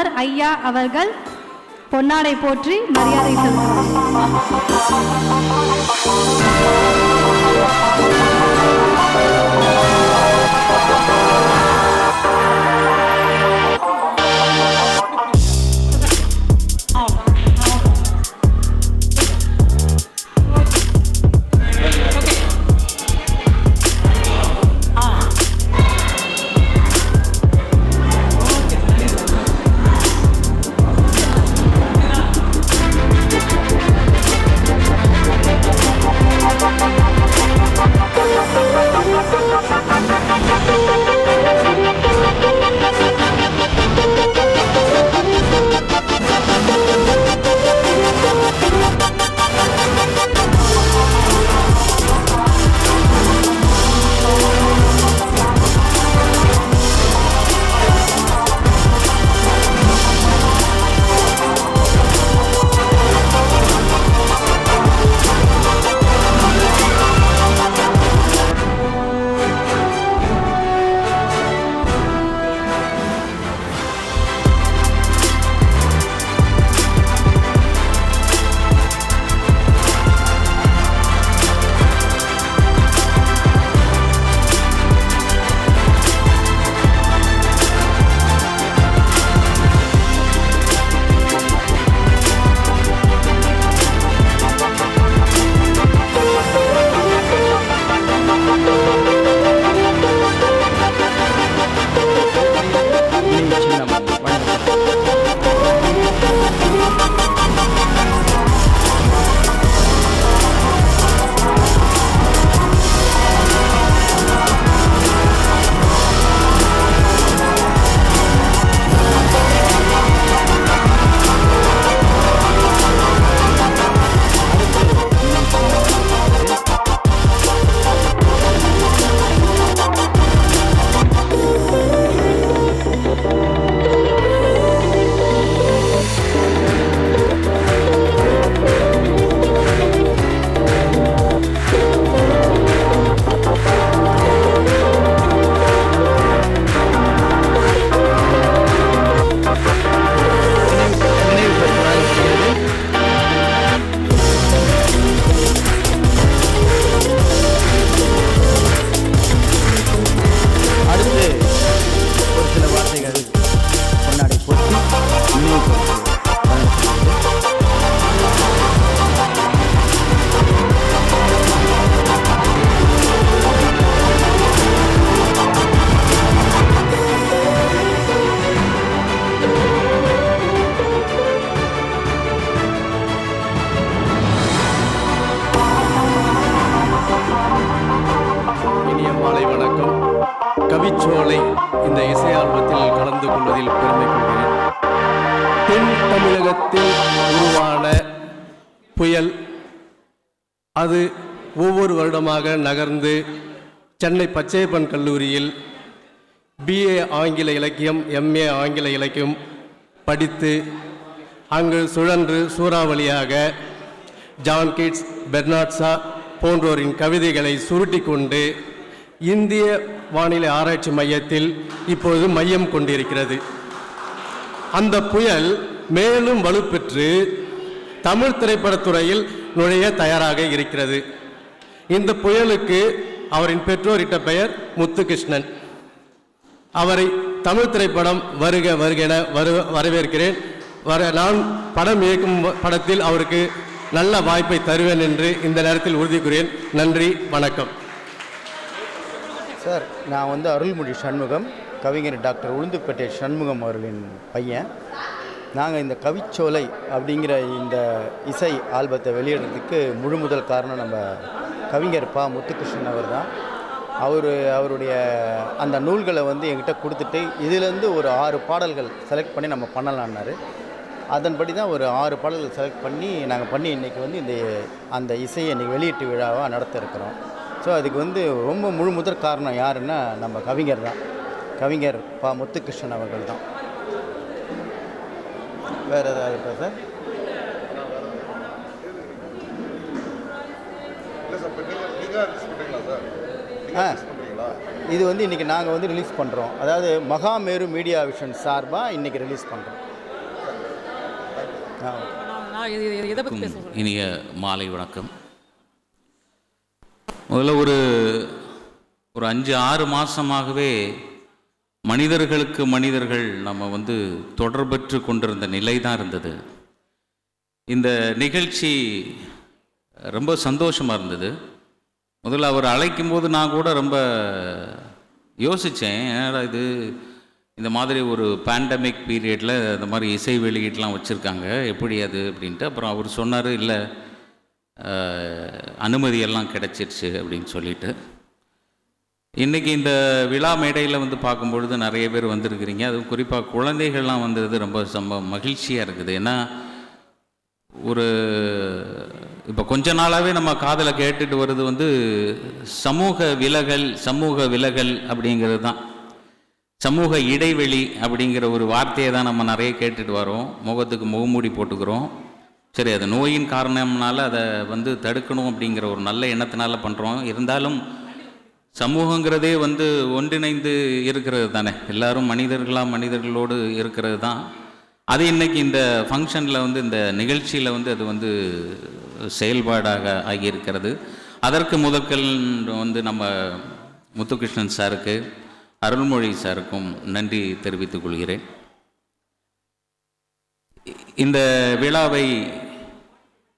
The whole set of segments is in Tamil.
பாலச்சந்தர் ஐயா அவர்கள் பொன்னாடை போற்றி மரியாதை செலுத்துகிறார் அது ஒவ்வொரு வருடமாக நகர்ந்து சென்னை பச்சையப்பன் கல்லூரியில் பிஏ ஆங்கில இலக்கியம் எம்ஏ ஆங்கில இலக்கியம் படித்து அங்கு சுழன்று சூறாவளியாக ஜான் கிட்ஸ் பெர்னாட்ஸா போன்றோரின் கவிதைகளை சுருட்டி கொண்டு இந்திய வானிலை ஆராய்ச்சி மையத்தில் இப்பொழுது மையம் கொண்டிருக்கிறது. அந்த புயல் மேலும் வலுப்பெற்று தமிழ் திரைப்படத்துறையில் நுழைய தயாராக இருக்கிறது. இந்த புயலுக்கு அவரின் பெற்றோரிட்ட பெயர் முத்துகிருஷ்ணன். அவரை தமிழ் திரைப்படம் வருக வருக என வரு வரவேற்கிறேன். வர நான் படம் இயக்கும் படத்தில் அவருக்கு நல்ல வாய்ப்பை தருவேன் என்று இந்த நேரத்தில் உறுதி கூறுகிறேன் நன்றி வணக்கம். சார் நான் வந்து அருள்மொழி சண்முகம் கவிஞர் டாக்டர் உளுந்துப்பேட்டை சண்முகம் அவர்களின் பையன். நாங்கள் இந்த கவிச்சோலை அப்படிங்கிற இந்த இசை ஆல்பத்தை வெளியிடுறதுக்கு முழு முதல் காரணம் நம்ம கவிஞர் பா முத்துகிருஷ்ணன் அவர் தான் அவர் அவருடைய அந்த நூல்களை வந்து எங்கிட்ட கொடுத்துட்டு இதுலேருந்து ஒரு ஆறு பாடல்கள் செலக்ட் பண்ணி நம்ம பண்ணலான்னாரு. அதன்படி தான் ஒரு ஆறு பாடல்கள் செலக்ட் பண்ணி நாங்கள் பண்ணி இன்றைக்கி வந்து இந்த அந்த இசையை இன்றைக்கி வெளியீட்டு விழாவாக நடத்த இருக்கிறோம். ஸோ அதுக்கு வந்து ரொம்ப முழு முதற் காரணம் யாருன்னா நம்ம கவிஞர் தான். கவிஞர் பா முத்துகிருஷ்ணன் அவர்கள் தான் வேறு ஏதாவது இருக்கா சார்? ஆ. இது வந்து இன்றைக்கி நாங்கள் வந்து ரிலீஸ் பண்ணுறோம் அதாவது மகாமேரு மீடியா விஷன் சார்பாக இன்றைக்கி ரிலீஸ் பண்ணுறோம் இனிய மாலை வணக்கம். முதல்ல ஒரு ஒரு அஞ்சு ஆறு மாதமாகவே மனிதர்களுக்கு மனிதர்கள் நம்ம வந்து தொடர்பற்று கொண்டிருந்த நிலை தான் இருந்தது. இந்த நிகழ்ச்சி ரொம்ப சந்தோஷமாக இருந்தது. முதல்ல அவர் அழைக்கும் போது நான் கூட ரொம்ப யோசித்தேன் ஏன்னா இது இந்த மாதிரி ஒரு பேண்டமிக் பீரியடில் இந்த மாதிரி இசை வெளியீட்டெலாம் வச்சுருக்காங்க எப்படி அது அப்படின்ட்டு. அப்புறம் அவர் சொன்னார் இல்லை அனுமதியெல்லாம் கிடச்சிருச்சு அப்படின்னு சொல்லிட்டு. இன்றைக்கி இந்த விழா மேடையில் வந்து பார்க்கும்பொழுது நிறைய பேர் வந்திருக்கிறீங்க. அதுவும் குறிப்பாக குழந்தைகள்லாம் வந்தது ரொம்ப சம்ப மகிழ்ச்சியாக இருக்குது. ஏன்னா ஒரு இப்போ கொஞ்ச நாளாகவே நம்ம காதில் கேட்டுட்டு வருது வந்து சமூக விலகல் சமூக விலகல் அப்படிங்கிறது தான். சமூக இடைவெளி அப்படிங்கிற ஒரு வார்த்தையை தான் நம்ம நிறைய கேட்டுட்டு வரோம். முகத்துக்கு முகமூடி போட்டுக்கிறோம். சரி அது நோயின் காரணம்னால அதை வந்து தடுக்கணும் அப்படிங்கிற ஒரு நல்ல எண்ணத்தினால பண்ணுறோம் இருந்தாலும் சமூகங்கிறதே வந்து ஒன்றிணைந்து இருக்கிறது தானே. எல்லாரும் மனிதர்களாக மனிதர்களோடு இருக்கிறது தான். அது இன்னைக்கு இந்த ஃபங்க்ஷனில் வந்து இந்த நிகழ்ச்சியில் வந்து அது வந்து செயல்பாடாக ஆகியிருக்கிறது. அதற்கு முதற்கல் வந்து நம்ம முத்துகிருஷ்ணன் சாருக்கு அருள்மொழி சாருக்கும் நன்றி தெரிவித்துக் கொள்கிறேன். இந்த விழாவை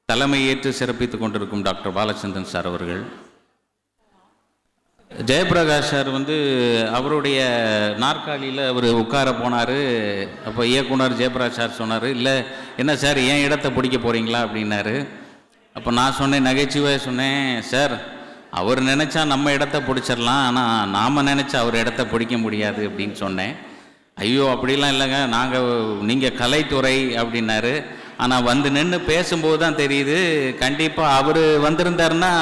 தலைமையேற்று சிறப்பித்துக் கொண்டிருக்கும் டாக்டர் பாலச்சந்திரன் சார் அவர்கள் ஜெயபிரகாஷ் சார் வந்து அவருடைய நாற்காலியில் அவர் உட்கார போனார். அப்போ இயக்குனர் ஜெயபிரகாஷ் சார் சொன்னார் இல்லை என்ன சார் ஏன் இடத்த பிடிக்க போகிறீங்களா அப்படின்னாரு. அப்போ நான் சொன்னேன் நகைச்சுவை சொன்னேன் சார் அவர் நினச்சா நம்ம இடத்த பிடிச்சிடலாம் ஆனால் நாம் நினச்சா அவர் இடத்த பிடிக்க முடியாது அப்படின்னு சொன்னேன். ஐயோ அப்படிலாம் இல்லைங்க நாங்கள் நீங்கள் கலைத்துறை அப்படின்னாரு. ஆனால் வந்து நின்று பேசும்போது தான் தெரியுது கண்டிப்பாக அவர் வந்திருந்தாருன்னா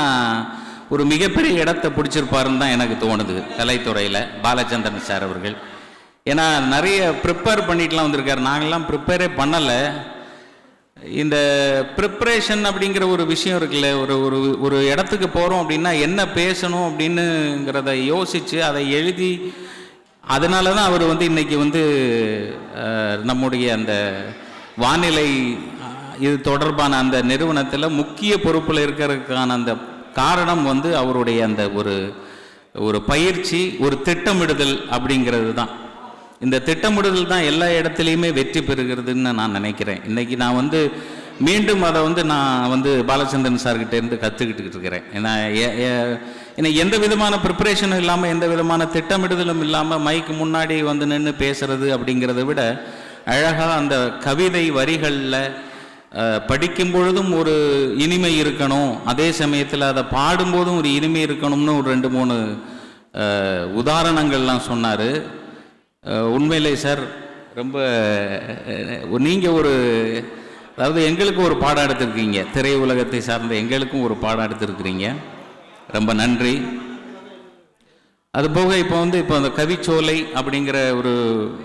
ஒரு மிகப்பெரிய இடத்த பிடிச்சிருப்பாருன்னு தான் எனக்கு தோணுது கலைத்துறையில் பாலச்சந்திரன் சார் அவர்கள். ஏன்னா நிறைய ப்ரிப்பேர் பண்ணிட்டுலாம் வந்திருக்காரு. நாங்கள்லாம் ப்ரிப்பேரே பண்ணலை. இந்த ப்ரிப்ரேஷன் அப்படிங்கிற ஒரு விஷயம் இருக்குல்ல ஒரு ஒரு ஒரு இடத்துக்கு போகிறோம் அப்படின்னா என்ன பேசணும் அப்படின்னுங்கிறத யோசித்து அதை எழுதி அதனால தான் அவர் வந்து இன்றைக்கி வந்து நம்முடைய அந்த வானிலை இது தொடர்பான அந்த நிறுவனத்தில் முக்கிய பொறுப்பில் இருக்கிறதுக்கான அந்த காரணம் வந்து அவருடைய அந்த ஒரு ஒரு பயிற்சி ஒரு திட்டமிடுதல் அப்படிங்கிறது தான். இந்த திட்டமிடுதல் தான் எல்லா இடத்துலையுமே வெற்றி பெறுகிறதுன்னு நான் நினைக்கிறேன். இன்னைக்கு நான் வந்து மீண்டும் அதை வந்து நான் வந்து பாலச்சந்திரன் சார்கிட்டேருந்து கற்றுக்கிட்டு இருக்கிறேன். ஏன்னா ஏன்னா எந்த விதமான ப்ரிப்பரேஷனும் இல்லாமல் எந்த விதமான திட்டமிடுதலும் இல்லாமல் மைக்கு முன்னாடி வந்து நின்று பேசுறது அப்படிங்கிறத விட அழகாக அந்த கவிதை வரிகளில் படிக்கும் பொழுதும் ஒரு இனிமை இருக்கணும். அதே சமயத்தில் அதை பாடும்போதும் ஒரு இனிமை இருக்கணும்னு ஒரு ரெண்டு மூணு உதாரணங்கள்லாம் சொன்னார். உண்மையிலே சார் ரொம்ப நீங்கள் ஒரு அதாவது எங்களுக்கு ஒரு பாடம் எடுத்திருக்கீங்க. திரை உலகத்தை சார்ந்த எங்களுக்கும் ஒரு பாடம் எடுத்திருக்கிறீங்க. ரொம்ப நன்றி. அதுபோக இப்போ வந்து இப்போ அந்த கவிச்சோலை அப்படிங்கிற ஒரு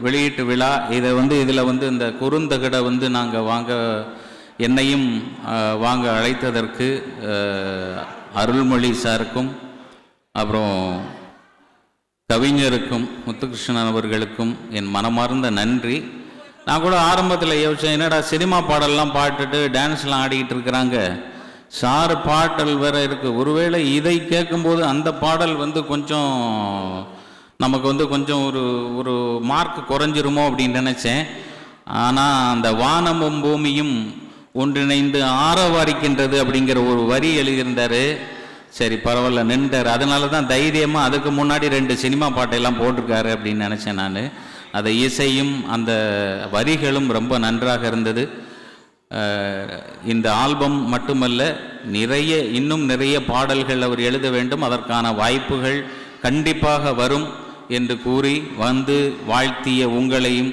வெளியீட்டு விழா இதை வந்து இதில் வந்து இந்த குறுந்தகடை வந்து நாங்கள் வாங்க என்னையும் வாங்க அழைத்ததற்கு அருள்மொழி சாருக்கும் அப்புறம் கவிஞருக்கும் முத்துகிருஷ்ணன் அவர்களுக்கும் என் மனமார்ந்த நன்றி. நான் கூட ஆரம்பத்தில் யோசிச்சேன் என்னடா சினிமா பாடல்லாம் பாட்டுட்டு டான்ஸ்லாம் ஆடிக்கிட்டு இருக்கிறாங்க. சார் பாடல் வேற இருக்கு. ஒருவேளை இதை கேட்கும்போது அந்த பாடல் வந்து கொஞ்சம் நமக்கு வந்து கொஞ்சம் ஒரு ஒரு மார்க் குறைஞ்சிருமோ அப்படின்னு நினச்சேன். ஆனால் அந்த வானமும் பூமியும் ஒன்றிணைந்து ஆரவாரிக்கின்றது அப்படிங்கிற ஒரு வரி எழுதியிருந்தாரு. சரி பரவாயில்ல நின்றார். அதனால தான் தைரியமாக அதுக்கு முன்னாடி ரெண்டு சினிமா பாட்டெல்லாம் போட்டிருக்காரு அப்படின்னு நினச்சேன் நான். அதை இசையும் அந்த வரிகளும் ரொம்ப நன்றாக இருந்தது. இந்த ஆல்பம் மட்டுமல்ல நிறைய இன்னும் நிறைய பாடல்கள் அவர் எழுத வேண்டும். அதற்கான வாய்ப்புகள் கண்டிப்பாக வரும் என்று கூறி வந்து வாழ்த்திய உங்களையும்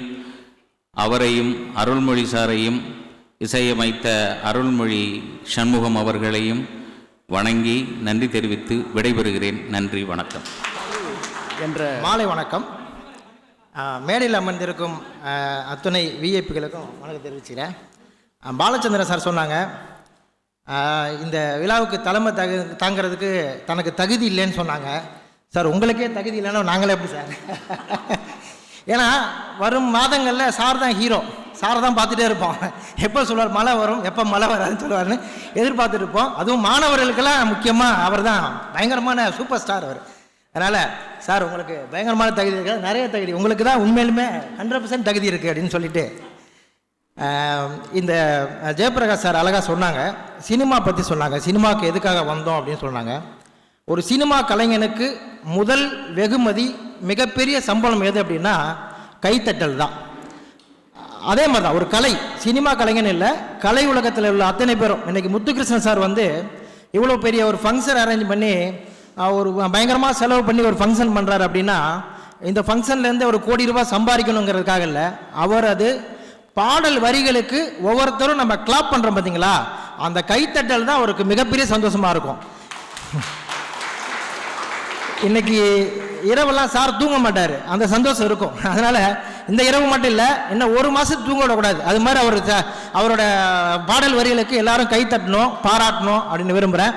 அவரையும் அருள்மொழி சாரையும் இசையமைத்த அருள்மொழி சண்முகம் அவர்களையும் வணங்கி நன்றி தெரிவித்து விடைபெறுகிறேன். நன்றி வணக்கம். என்ற மாலை வணக்கம். மேடையில் அமர்ந்திருக்கும் அத்துணை விஐபிகளுக்கும் வணக்கம் தெரிவிச்சுக்கிறேன். பாலச்சந்திரன் சார் சொன்னாங்க இந்த விழாவுக்கு தலைமை தகு தாங்கிறதுக்கு தனக்கு தகுதி இல்லைன்னு சொன்னாங்க. சார் உங்களுக்கே தகுதி இல்லைன்னா நாங்களே எப்படி சார்? ஏன்னா வரும் மாதங்களில் சார் தான் ஹீரோ சாரை தான் பார்த்துட்டே இருப்போம். எப்போ சொல்லுவார் மழை வரும் எப்போ மழை வராதுன்னு சொல்லுவார்னு எதிர்பார்த்துட்டு இருப்போம். அதுவும் மாணவர்களுக்கெல்லாம் முக்கியமாக அவர் தான் பயங்கரமான சூப்பர் ஸ்டார் அவர். அதனால் சார் உங்களுக்கு பயங்கரமான தகுதி இருக்குது நிறைய தகுதி. உங்களுக்கு தான் உண்மையிலுமே ஹண்ட்ரட் பர்சன்ட் தகுதி இருக்குது அப்படின்னு சொல்லிட்டு இந்த ஜெயபிரகாஷ் சார் அழகாக சொன்னாங்க. சினிமா பற்றி சொன்னாங்க. சினிமாவுக்கு எதுக்காக வந்தோம்? அப்படின்னு சொன்னாங்க. ஒரு சினிமா கலைஞனுக்கு முதல் வெகுமதி மிகப்பெரிய சம்பளம் எது அப்படின்னா கைத்தட்டல் தான். அதே மாதிரி தான் ஒரு கலை சினிமா கலைஞன் இல்லை கலை உலகத்தில் உள்ள அத்தனை பேரும். இன்றைக்கி முத்துகிருஷ்ணன் சார் வந்து இவ்வளோ பெரிய ஒரு ஃபங்க்ஷன் அரேஞ்ச் பண்ணி ஒரு பயங்கரமாக செலவு பண்ணி ஒரு ஃபங்க்ஷன் பண்ணுறாரு அப்படின்னா இந்த ஃபங்க்ஷன்லேருந்து ஒரு கோடி ரூபாய் சம்பாதிக்கணுங்கிறதுக்காக இல்லை அவர் அது பாடல் வரிகளுக்கு ஒவ்வொருத்தரும் நம்ம கிளாப் பண்ணுறோம் பார்த்தீங்களா அந்த கைத்தட்டல் தான் அவருக்கு மிகப்பெரிய சந்தோஷமாக இருக்கும். இன்னைக்கு இரவெல்லாம் சார் தூங்க மாட்டார். அந்த சந்தோஷம் இருக்கும். அதனால் இந்த இரவு மட்டும் இல்லை இன்னும் ஒரு மாதத்துக்கு தூங்க விடக்கூடாது. அது மாதிரி அவர் அவரோட பாடல் வரிகளுக்கு எல்லாரும் கை தட்டணும் பாராட்டணும் அப்படின்னு விரும்புகிறேன்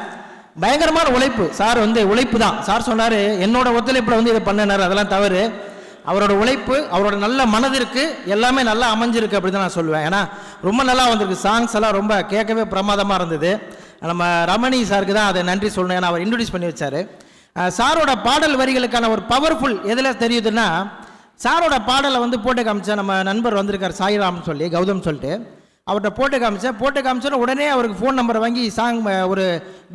பயங்கரமான உழைப்பு. சார் வந்து உழைப்பு தான். சார் சொன்னார் என்னோட ஒத்துழைப்பில் வந்து இதை பண்ணினார். அதெல்லாம் தவறு. அவரோட உழைப்பு அவரோட நல்ல மனதிற்கு எல்லாமே நல்லா அமைஞ்சிருக்கு அப்படி தான் நான் சொல்லுவேன். ஏன்னா ரொம்ப நல்லா வந்திருக்கு. சாங்ஸ் எல்லாம் ரொம்ப கேட்கவே பிரமாதமாக இருந்தது. நம்ம ரமணி சாருக்கு தான் அதை நன்றி சொல்லணும். ஏன்னா அவர் இன்ட்ரடியூஸ் பண்ணி வச்சார். சாரோட பாடல் வரிகளுக்கான ஒரு பவர்ஃபுல் எதில் தெரியுதுன்னா சாரோட பாடலை வந்து போட்டு காமிச்சேன் நம்ம நண்பர் வந்திருக்கார் சாய்ராம்னு சொல்லி கௌதம் சொல்லிட்டு. அவர்கிட்ட போட்டு காமிச்சேன் போட்டு காமிச்சோன்னு உடனே அவருக்கு ஃபோன் நம்பரை வாங்கி சாங் ஒரு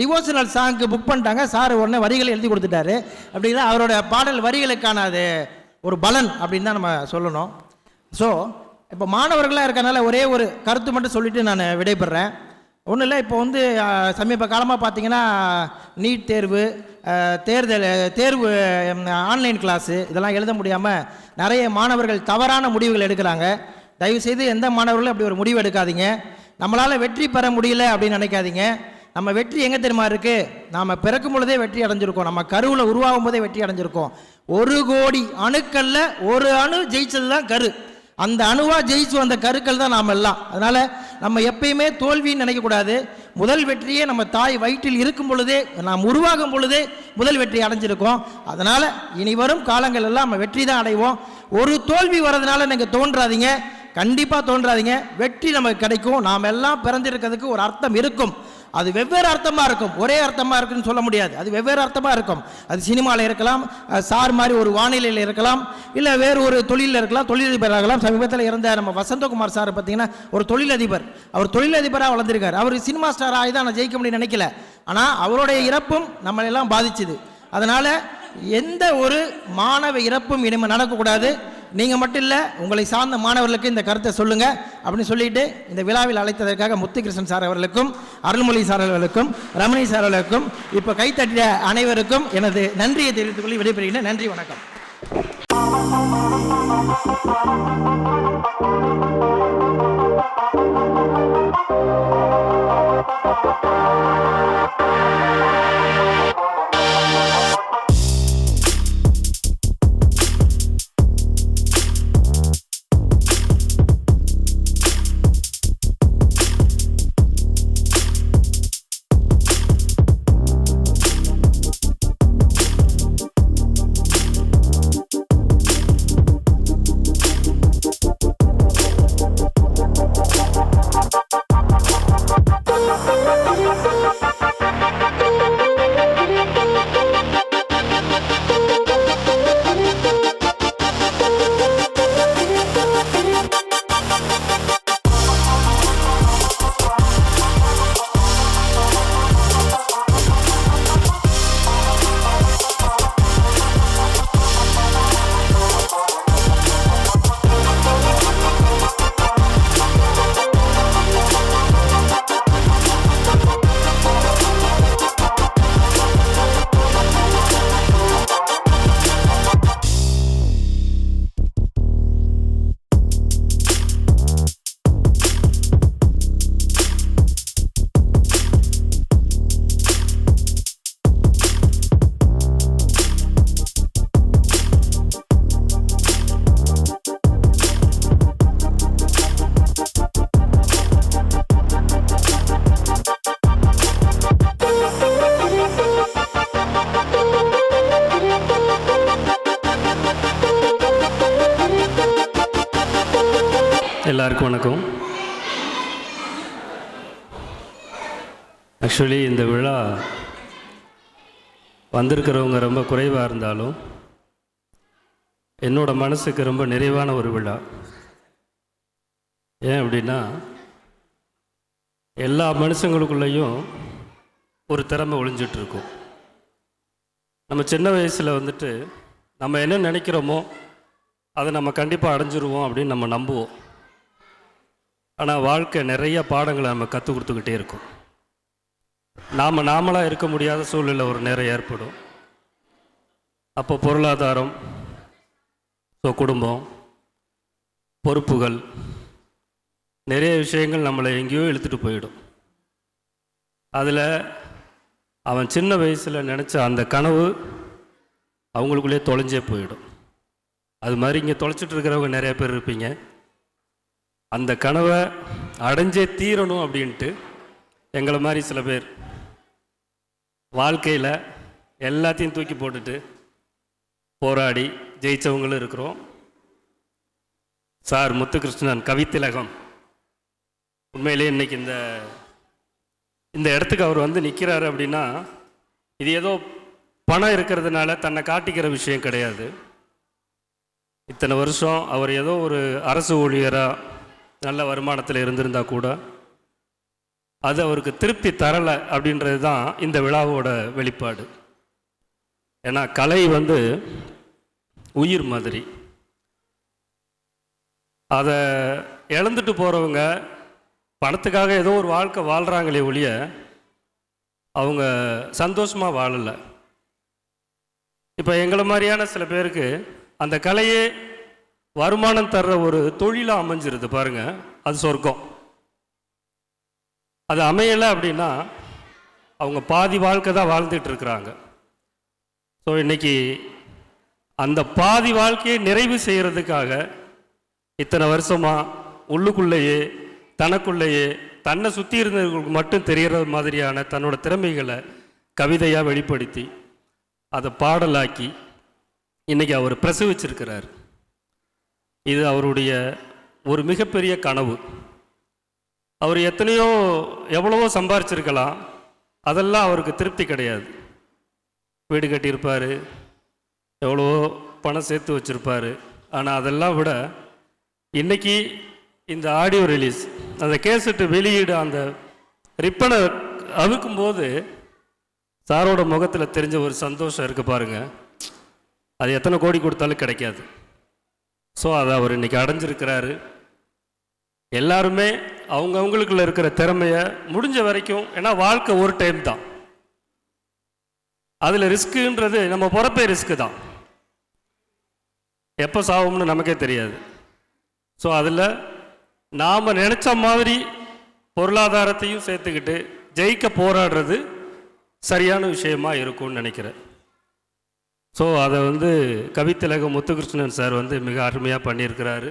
டிவோஷனல் சாங்க்கு புக் பண்ணிட்டாங்க. சார் உடனே வரிகளை எழுதி கொடுத்துட்டாரு. அப்படின்னா அவரோட பாடல் வரிகளுக்கான அது ஒரு பலன் அப்படின்னு தான் நம்ம சொல்லணும். ஸோ இப்போ மாணவர்களாக இருக்கனால ஒரே ஒரு கருத்து மட்டும் சொல்லிவிட்டு நான் விடைபெறேன். ஒன்றும் இல்லை இப்போ வந்து சமீப காலமாக பார்த்தீங்கன்னா நீட் தேர்வு தேர்தல் தேர்வு ஆன்லைன் கிளாஸு இதெல்லாம் எழுத முடியாமல் நிறைய மாணவர்கள் தவறான முடிவுகள் எடுக்கிறாங்க. தயவுசெய்து எந்த மாணவர்களும் அப்படி ஒரு முடிவு எடுக்காதீங்க. நம்மளால் வெற்றி பெற முடியல அப்படின்னு நினைக்காதீங்க. நம்ம வெற்றி எங்கே தெரியுமா இருக்குது நாம் பிறக்கும் பொழுதே வெற்றி அடைஞ்சிருக்கோம். நம்ம கருவில் உருவாகும் போதே வெற்றி அடைஞ்சிருக்கோம். ஒரு கோடி அணுக்களில் ஒரு அணு ஜெயிச்சது தான் கரு. அந்த அணுவாக ஜெயிச்சு வந்த கருக்கள் தான் நாம் எல்லாம். அதனால் நம்ம எப்பயுமே தோல்வின்னு நினைக்கக்கூடாது. முதல் வெற்றியே நம்ம தாய் வயிற்றில் இருக்கும் பொழுதே நாம் உருவாகும் பொழுதே முதல் வெற்றி அடைஞ்சிருக்கோம். அதனால் இனி வரும் காலங்கள் எல்லாம் நம்ம வெற்றி தான் அடைவோம். ஒரு தோல்வி வர்றதுனால நீங்கள் தோன்றாதீங்க. கண்டிப்பாக தோன்றாதீங்க. வெற்றி நமக்கு கிடைக்கும். நாம் எல்லாம் பிறந்திருக்கிறதுக்கு ஒரு அர்த்தம் இருக்கும். அது வெவ்வேறு அர்த்தமாக இருக்கும். ஒரே அர்த்தமாக இருக்குன்னு சொல்ல முடியாது. அது வெவ்வேறு அர்த்தமாக இருக்கும். அது சினிமாவில் இருக்கலாம் சார் மாதிரி ஒரு வானிலையில் இருக்கலாம் இல்லை வேறு ஒரு தொழிலில் இருக்கலாம் தொழிலதிபர் ஆகலாம் சமீபத்தில் இருந்த நம்ம வசந்தகுமார் சார் பார்த்தீங்கன்னா ஒரு தொழிலதிபர். அவர் தொழிலதிபராக வளர்ந்துருக்கார். அவர் சினிமா ஸ்டார் ஆகி தான் நான் ஜெயிக்க முடியும்னு நினைக்கல. ஆனால் அவருடைய இறப்பும் நம்மளை எல்லாம் பாதிச்சுது. அதனால் எந்த ஒரு மாணவ இறப்பும் இனிமேல் நடக்கக்கூடாது. நீங்கள் மட்டும் இல்லை உங்களை சார்ந்த மாணவர்களுக்கு இந்த கருத்தை சொல்லுங்கள் அப்படின்னு சொல்லிட்டு இந்த விழாவில் அழைத்ததற்காக முத்துகிருஷ்ணன் சார் அவர்களுக்கும் அருள்மொழி சார் அவர்களுக்கும் ரமணி சார் அவர்களுக்கும் இப்போ கைத்தட்டிய அனைவருக்கும் எனது நன்றியை தெரிவித்துக் கொள்ளி விடைபெறுகிறேன். நன்றி வணக்கம். ஆக்சுவலி இந்த விழா வந்திருக்கிறவங்க ரொம்ப குறைவாக இருந்தாலும் என்னோட மனசுக்கு ரொம்ப நிறைவான ஒரு விழா. ஏன் அப்படின்னா எல்லா மனுஷங்களுக்குள்ளேயும் ஒரு திறமை ஒளிஞ்சிட்ருக்கும். நம்ம சின்ன வயசில் வந்துட்டு நம்ம என்ன நினைக்கிறோமோ அதை நம்ம கண்டிப்பாக அடைஞ்சிருவோம் அப்படின்னு நம்ம நம்புவோம். ஆனால் வாழ்க்கை நிறைய பாடங்களை நம்ம கற்றுக் கொடுத்துக்கிட்டே இருக்கும். நாம் நாமளாக இருக்க முடியாத சூழ்நிலை ஒரு நேரம் ஏற்படும். அப்போ பொருளாதாரம் ஸோ குடும்பம் பொறுப்புகள் நிறைய விஷயங்கள் நம்மளை எங்கேயோ இழுத்துட்டு போயிடும். அதில் அவன் சின்ன வயசில் நினச்ச அந்த கனவு அவங்களுக்குள்ளேயே தொலைஞ்சே போயிடும். அது மாதிரி இங்கே தொலைச்சிட்டு இருக்கிறவங்க நிறைய பேர் இருப்பீங்க. அந்த கனவை அடைஞ்சே தீரணும் அப்படின்ட்டு எங்களை மாதிரி சில பேர் வாழ்க்கையில் எல்லாத்தையும் தூக்கி போட்டுட்டு போராடி ஜெயித்தவங்களும் இருக்கிறோம். சார் முத்துகிருஷ்ணன் கவித்திலகம் உண்மையிலேயே இன்னைக்கு இந்த இந்த இடத்துக்கு அவர் வந்து நிற்கிறாரு அப்படின்னா இது ஏதோ பணம் இருக்கிறதுனால தன்னை காட்டிக்கிற விஷயம் கிடையாது. இத்தனை வருஷம் அவர் ஏதோ ஒரு அரசு ஊழியராக நல்ல வருமானத்தில் இருந்திருந்தால் கூட அது அவருக்கு திருப்தி தரலை அப்படின்றது தான் இந்த விழாவோட வெளிப்பாடு. ஏன்னா கலை வந்து உயிர் மாதிரி. அதை இழந்துட்டு போகிறவங்க பணத்துக்காக ஏதோ ஒரு வாழ்க்கை வாழ்கிறாங்களே ஒழிய அவங்க சந்தோஷமாக வாழலை. இப்போ எங்களை மாதிரியான சில பேருக்கு அந்த கலையே வருமானம் தர்ற ஒரு தொழிலாக அமைஞ்சிருது பாருங்கள் அது சொர்க்கம். அது அமையலை அப்படின்னா அவங்க பாதி வாழ்க்கை தான் வாழ்ந்துட்டு இருக்கிறாங்க. ஸோ இன்னைக்கு அந்த பாதி வாழ்க்கையை நிறைவு செய்கிறதுக்காக இத்தனை வருஷமாக உள்ளுக்குள்ளேயே தனக்குள்ளேயே தன்னை சுற்றி இருந்தவர்களுக்கு மட்டும் தெரிகிற மாதிரியான தன்னோட திறமைகளை கவிதையாக வெளிப்படுத்தி அதை பாடலாக்கி இன்னைக்கு அவர் பிரசவிச்சிருக்கிறார். இது அவருடைய ஒரு மிகப்பெரிய கனவு. அவர் எத்தனையோ எவ்வளவோ சம்பாரிச்சிருக்கலாம். அதெல்லாம் அவருக்கு திருப்தி கிடையாது. வீடு கட்டியிருப்பார். எவ்வளவோ பணம் சேர்த்து வச்சுருப்பார். ஆனால் அதெல்லாம் விட இன்னைக்கு இந்த ஆடியோ ரிலீஸ் அந்த கேசட்டு வெளியீடு அந்த ரிப்பனை அவுக்கும்போது சாரோட முகத்தில் தெரிஞ்ச ஒரு சந்தோஷம் இருக்குது பாருங்கள் அது எத்தனை கோடி கொடுத்தாலும் கிடைக்காது. ஸோ அதை அவர் இன்னைக்கு அடைஞ்சிருக்கிறாரு. எல்லாருமே அவங்க அவங்களுக்குள்ள இருக்கிற திறமைய முடிஞ்ச வரைக்கும் ஏன்னா வாழ்க்கை ஒரு டைம் தான். அதில் ரிஸ்க்குன்றது நம்ம பிறப்பே ரிஸ்க்கு தான். எப்போ சாகும்னு நமக்கே தெரியாது. ஸோ அதில் நாம் நினச்ச மாதிரி பொருளாதாரத்தையும் சேர்த்துக்கிட்டு ஜெயிக்க போராடுறது சரியான விஷயமா இருக்கும்னு நினைக்கிறேன். ஸோ அதை வந்து கவித்திலக முத்துகிருஷ்ணன் சார் வந்து மிக அருமையாக பண்ணியிருக்கிறாரு.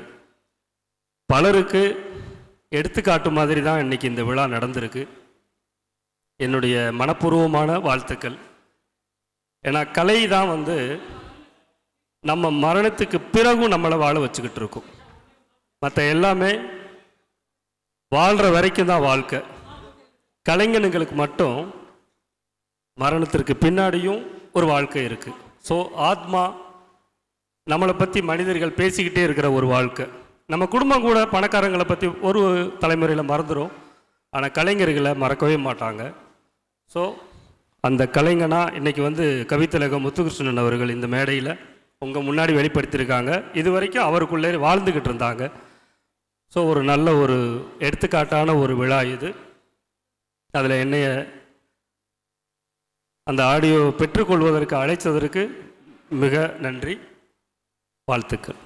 பலருக்கு எடுத்துக்காட்டு மாதிரி தான் இன்னைக்கு இந்த விழா நடந்திருக்கு. என்னுடைய மனப்பூர்வமான வாழ்த்துக்கள். ஏன்னா கலை தான் வந்து நம்ம மரணத்துக்கு பிறகும் நம்மளை வாழ வச்சுக்கிட்டு இருக்கோம். மற்ற எல்லாமே வாழ்கிற வரைக்கும் தான் வாழ்க்கை. கலைஞனுங்களுக்கு மட்டும் மரணத்திற்கு பின்னாடியும் ஒரு வாழ்க்கை இருக்குது ஸோ ஆத்மா நம்மளை பற்றி மனிதர்கள் பேசிக்கிட்டே இருக்கிற ஒரு வாழ்க்கை. நம்ம குடும்பம் கூட பணக்காரங்களை பற்றி ஒரு தலைமுறையில் மறந்துடும் ஆனால் கலைஞர்களை மறக்கவே மாட்டாங்க. ஸோ அந்த கலைஞனா இன்றைக்கி வந்து கவித்திலகம் முத்துகிருஷ்ணன் அவர்கள் இந்த மேடையில் உங்கள் முன்னாடி வெளிப்படுத்தியிருக்காங்க. இது வரைக்கும் அவருக்குள்ளே வாழ்ந்துக்கிட்டு இருந்தாங்க. ஸோ ஒரு நல்ல ஒரு எடுத்துக்காட்டான ஒரு விழா இது. அதில் என்னைய அந்த ஆடியோ பெற்றுக்கொள்வதற்கு அழைத்ததற்கு மிக நன்றி. வாழ்த்துக்கள்.